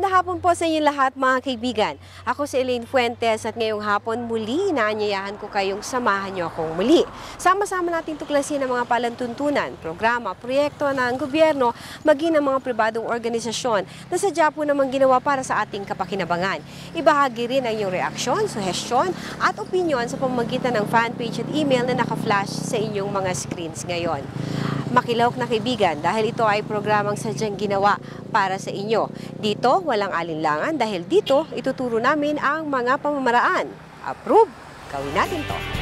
hapon po sa inyo lahat mga kaibigan. Ako si Elaine Fuentes at ngayong hapon muli inaanyayahan ko kayong samahan niyo akong muli. Sama-sama nating tuklasin ang mga palantuntunan, programa, proyekto ng gobyerno, maging ng mga pribadong organisasyon na sadya po namang ginawa para sa ating kapakinabangan. Ibahagi rin ang iyong reaksyon, suhestyon at opinion sa pamamagitan ng fanpage at email na naka-flash sa inyong mga screens ngayon. Makilawak na kaibigan dahil ito ay programang sadyang ginawa para sa inyo. Dito, walang alinlangan dahil dito ituturo namin ang mga pamamaraan. Approve! Gawin natin to.